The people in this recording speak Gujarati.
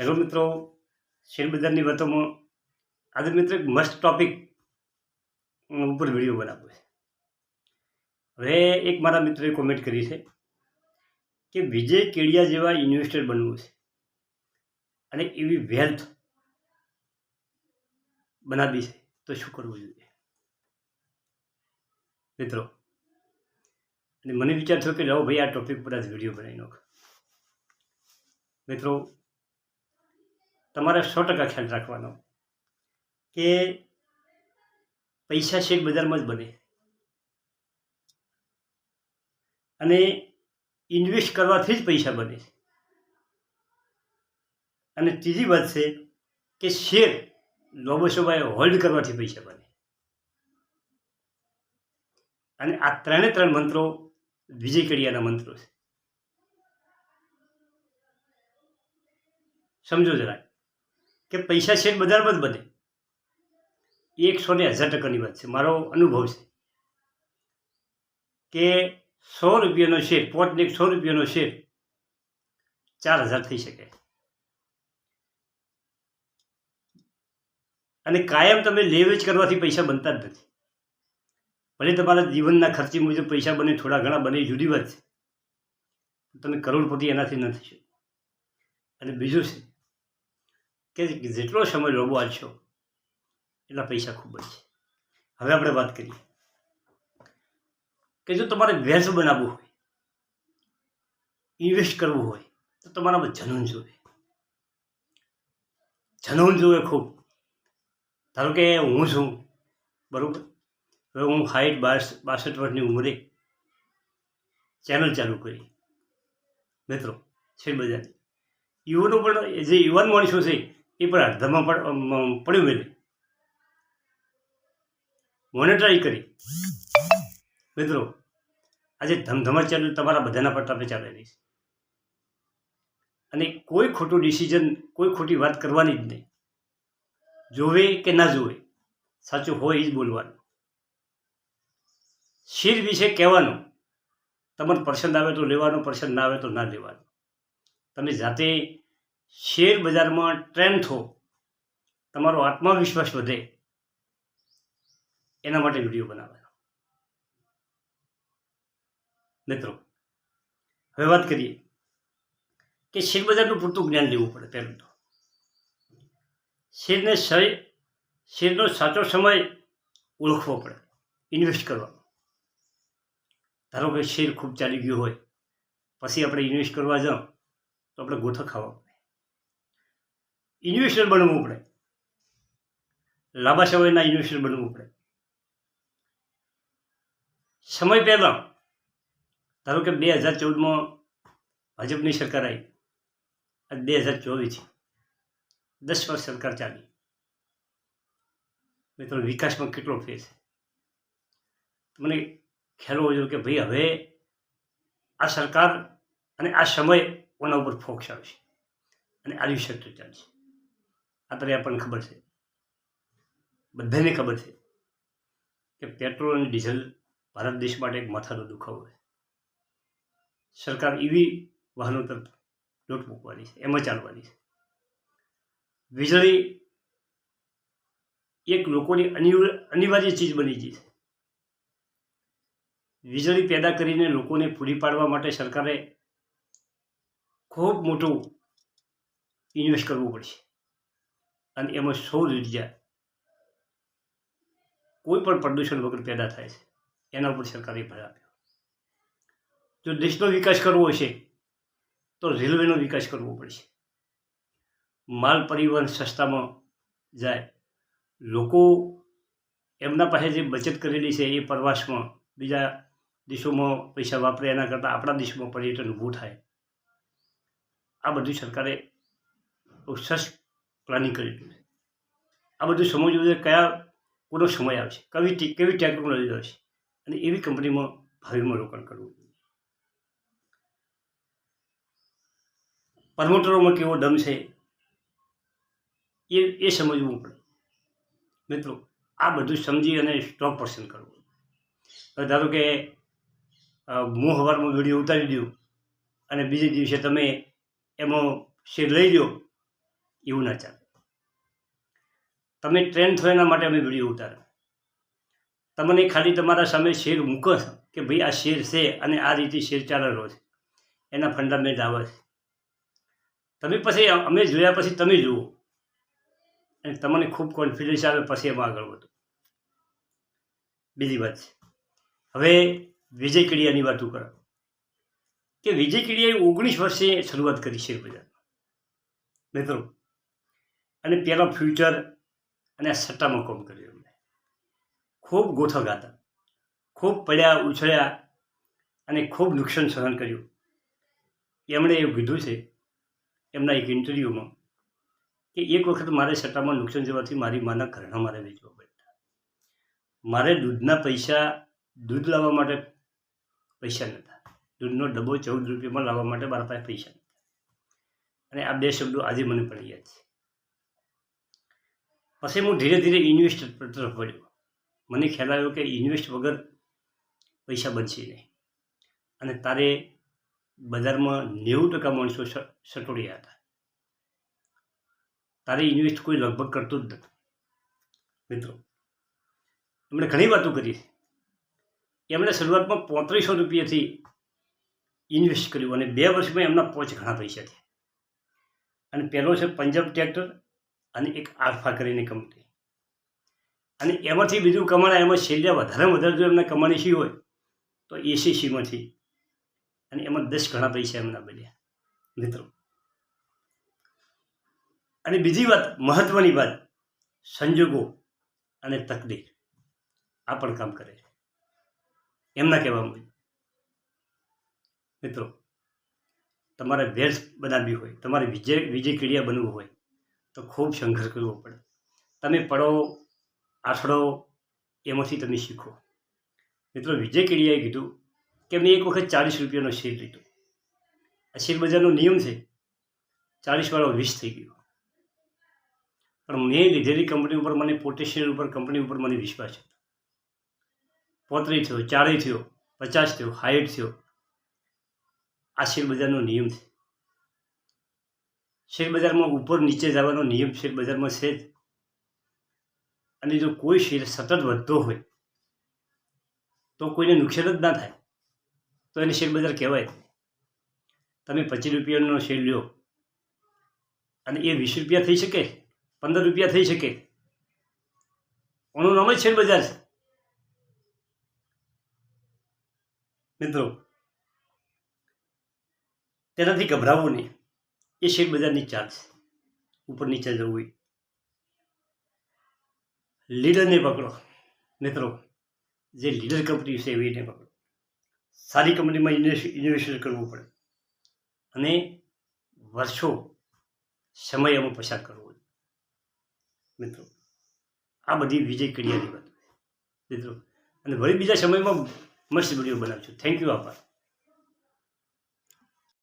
હેલો મિત્રો શેરબજારની વાતોમાં આજે મિત્રો એક મસ્ત ટોપિક ઉપર વીડિયો બનાવ્યો છે. હવે એક મારા મિત્રોએ કોમેન્ટ કરી છે કે વિજય કેડિયા જેવા ઇન્વેસ્ટર બનવું છે અને એવી વેલ્થ બનાવી છે. તો શું કરવું જોઈએ? મિત્રો, અને મને વિચાર થયો કે લાવો ભાઈ આ ટોપિક પર આજ વીડિયો બનાવી નાખો. મિત્રો તમારે સો ટકા ખ્યાલ રાખવાનો કે પૈસા શેર બજારમાં જ બને. અને ઇન્વેસ્ટ કરવાથી જ પૈસા બને અને ત્રીજી વાત છે કે શેર લોબોશોભાએ હોલ્ડ કરવાથી પૈસા બને. અને આ ત્રણે ત્રણ મંત્રો વિજય કડિયાના મંત્રો છે. સમજો જરા કે પૈસા શેર બજારમાં જ બને. એ એકસો ને હજાર ટકાની વાત છે. મારો અનુભવ છે. કે સો રૂપિયાનો શેર એક સો રૂપિયાનો શેર ચાર હજાર થઈ શકે. અને કાયમ તમે લેવેચ કરવાથી પૈસા બનતા જ નથી. ભલે તમારા જીવનના ખર્ચી મુજબ પૈસા બને, થોડા ઘણા બને, જુદી વાત છે. તમે કરોડપતિ એનાથી નથી અને બીજું છે કે જેટલો સમય લોબો આલશો, એટલા પૈસા ખૂબ જ છે. હવે આપણે વાત કરીએ કે જો તમારે વેલ્થ બનાવવું હોય ઇન્વેસ્ટ કરવું હોય, તો તમારામાં જનૂન જોવે. જનૂન જોવે ખૂબ. ધારો કે હું છું, બરાબર? હવે હું હાઈટ બાસ બાસઠ વર્ષની ઉંમરે ચેનલ ચાલુ કરી. મિત્રો શેર બધા યુવાનો પણ, જે યુવાન માણસો છે એ પણ અડધામાં પડ્યું મને ટ્રાય કરી. મિત્રો, આજે ધમધમા ચાલુ તમારા બધાના પર તમે ચાલે રહી છે. અને કોઈ ખોટું ડિસિઝન કોઈ ખોટી વાત કરવાની જ નહીં. જોવે કે ના જોવે, સાચું હોય એ જ બોલવાનું. શીર વિશે કહેવાનું, તમને પસંદ આવે તો લેવાનું પસંદ ના આવે તો ના લેવાનું. તમે જાતે શેર બજારમાં ટ્રેન્ડ થો તમારો આત્મવિશ્વાસ વધે, એના માટે વીડિયો બનાવવાનો મિત્રો, હવે વાત કરીએ કે શેર બજારનું પૂરતું જ્ઞાન લેવું પડે પહેલું તો. શેરને સહી, શેરનો સાચો સમય ઓળખવો પડે ઇન્વેસ્ટ કરવાનો ધારો કે શેર ખૂબ ચાલી ગયું હોય, પછી આપણે ઇન્વેસ્ટ કરવા જાઉં, તો આપણે ગોથો ખાવા પડે. ઇન્વેસ્ટર બનવું પડે. લાંબા સમયના ઇન્વેસ્ટર બનવું પડે. સમય પહેલાં, ધારો કે બે હજાર ચૌદમાં ભાજપની સરકાર આવી. અને બે હજાર ચોવીસ દસ વર્ષ સરકાર ચાલી. મિત્રો વિકાસમાં કેટલો ફેર છે. મને ખ્યાલ હોવો જોઈએ કે ભાઈ હવે આ સરકાર અને આ સમય ઓના ઉપર ફોક્સ આવશે અને આવી શક્ય ચાલશે. આ તરે આપણને ખબર છે. બધાને ખબર છે કે પેટ્રોલ અને ડીઝલ ભારત દેશ માટે એક માથાનો દુખાવો છે. સરકાર એવી વાહનો તરફ લોટ મૂકવાની છે, એમાં ચાલવાની છે. વીજળી એક લોકોની અનિવાર્ય ચીજ બની ગઈ છે. વીજળી પેદા કરીને લોકોને પૂરી પાડવા માટે સરકારે ખૂબ મોટું ઇન્વેસ્ટ કરવું પડશે. અને એમાં સૌર ઊર્જા કોઈ પણ પ્રદૂષણ વગર પેદા થાય છે. એના ઉપર સરકારે ભર આપ્યો. જો દેશનો વિકાસ કરવો હશે, તો રેલવેનો વિકાસ કરવો પડશે. માલ પરિવહન સસ્તામાં જાય, લોકો એમના પાસે જે બચત કરેલી છે એ પ્રવાસમાં, બીજા દેશોમાં પૈસા વાપરે એના કરતાં આપણા દેશમાં પર્યટન ઊભું થાય. આ બધું સરકારે સરસ પ્લાનિંગ કર્યું આ બધું સમજવું કયા કોનો સમય આવશે કેવી કેવી ટેકનોલોજી આવશે અને એવી કંપનીમાં ભાવિમાં રોકાણ કરવું પ્રમોટરોમાં કેવો દમ છે એ એ સમજવું પડે. મિત્રો, આ બધું સમજી અને સ્ટોક પસંદ કરવું હવે ધારો કે હું હવારમાં વીડિયો ઉતારી દઉં અને બીજે દિવસે તમે એમાં શેર લઈ લો એવું ના ચાલે. તમે ટ્રેન્ડ થયો એના માટે અમે વીડિયો ઉતારે તમને ખાલી તમારા સામે શેર મૂકો કે ભાઈ આ શેર છે અને આ રીતે શેર ચાલેલો છે. એના ફંડામેન્ટ આવે છે. તમે પછી અમે જોયા પછી તમે જુઓ. અને તમને ખૂબ કોન્ફિડન્સ આવે પછી એમાં આગળ વધો. બીજી વાત છે. હવે વિજય કડિયાની વાતો કરો. કે વિજય કડિયાએ ઓગણીસ વર્ષે શરૂઆત કરી શેર બજારમાં. મિત્રો, અને પહેલાં ફ્યુચર અને આ સટ્ટામાં કોમ કર્યું એમણે ખૂબ ગોથા ગાતા. ખૂબ પડ્યા, ઉછળ્યા અને ખૂબ નુકસાન સહન કર્યું. એમણે એવું કીધું છે, એમના એક ઇન્ટરવ્યૂમાં, કે એક વખત મારે સટ્ટામાં નુકસાન જવાથી મારી માના ઘરના મારે વેચવા પડતા મારે દૂધના પૈસા, દૂધ લાવવા માટે પૈસા નહોતા. દૂધનો ડબ્બો ચૌદ રૂપિયામાં લાવવા માટે મારા પાસે પૈસા નહોતા. અને આ બે શબ્દો આજે મને પણ યાદ છે. પછી હું ધીરે ધીરે ઇન્વેસ્ટ તરફ વળ્યો. મને ખ્યાલ આવ્યો કે ઇન્વેસ્ટ વગર પૈસા બનશે નહીં. અને તારે બજારમાં નેવું ટકા માણસો સટોડિયા હતા. તારે ઇન્વેસ્ટ કોઈ લગભગ કરતું જ નથી. મિત્રો, એમણે ઘણી વાતો કરી. એમણે શરૂઆતમાં પોત્રીસો રૂપિયાથી ઇન્વેસ્ટ કર્યું અને બે વર્ષમાં એમના પોચ ઘણા પૈસા થયા. અને પહેલો છે પંજાબ ટ્રેક્ટર અને એક આલ્ફા કરીને કંપની અને એમાંથી બીજું કમાણા, એમાં છેલ્લે વધારે વધારે જો એમને કમાણી શી હોય, તો એસીસીમાંથી અને એમાં દસ ઘણા પૈસા એમના બન્યા, મિત્રો. અને બીજી વાત, મહત્વની વાત, સંજોગો અને તકદીર. આ પણ કામ કરે છે. એમના કહેવા મુજબ. મિત્રો, તમારે વેલ્થ બનાવવી હોય, તમારે વિજય વિજય ક્રિયા બનવું હોય તો ખૂબ સંઘર્ષ કરવો પડે. તમે પડો આથડો એમાંથી તમે શીખો. મિત્રો, વિજય કેડિયાએ કીધું કે મેં એક વખત ચાલીસ રૂપિયાનો શેર લીધો. આ શેર બજારનો નિયમ છે, ચાલીસવાળો વીસ થઈ ગયો. પણ મેં લીધેલી કંપની ઉપર મને પોટેશિયલ ઉપર કંપની ઉપર મને વિશ્વાસ હતો. પોત્રીસ થયો ચાળી થયો, પચાસ થયો હાઈટ થયો. આ શેર બજારનો નિયમ છે. શેર બજારમાં ઉપર નીચે જવાનો નિયમ શેર બજારમાં છે જ. અને જો કોઈ શેર સતત વધતો હોય, તો કોઈને નુકસાન જ ના થાય. તો એને શેર બજાર કહેવાય. તમે પચીસ રૂપિયાનો શેર લ્યો. અને એ વીસ રૂપિયા થઈ શકે, પંદર રૂપિયા થઈ શકે. એનું નામ જ શેરબજાર છે. મિત્રો, તેનાથી ગભરાવવું નહીં. એ શેર બજારની ચાર્જ ઉપર નીચે જવું હોય. લીડરને પકડો. મિત્રો, જે લીડર કંપની છે એવીને પકડો. સારી કંપનીમાં ઇન્વેસ્ટ કરવું પડે. અને વર્ષો સમય એમાં પસાર કરવો મિત્રો, આ બધી વિજય કડિયાની વાત. મિત્રો, અને વળી બીજા સમયમાં મસ્ત વીડિયો બનાવશું થેન્ક યુ આભાર.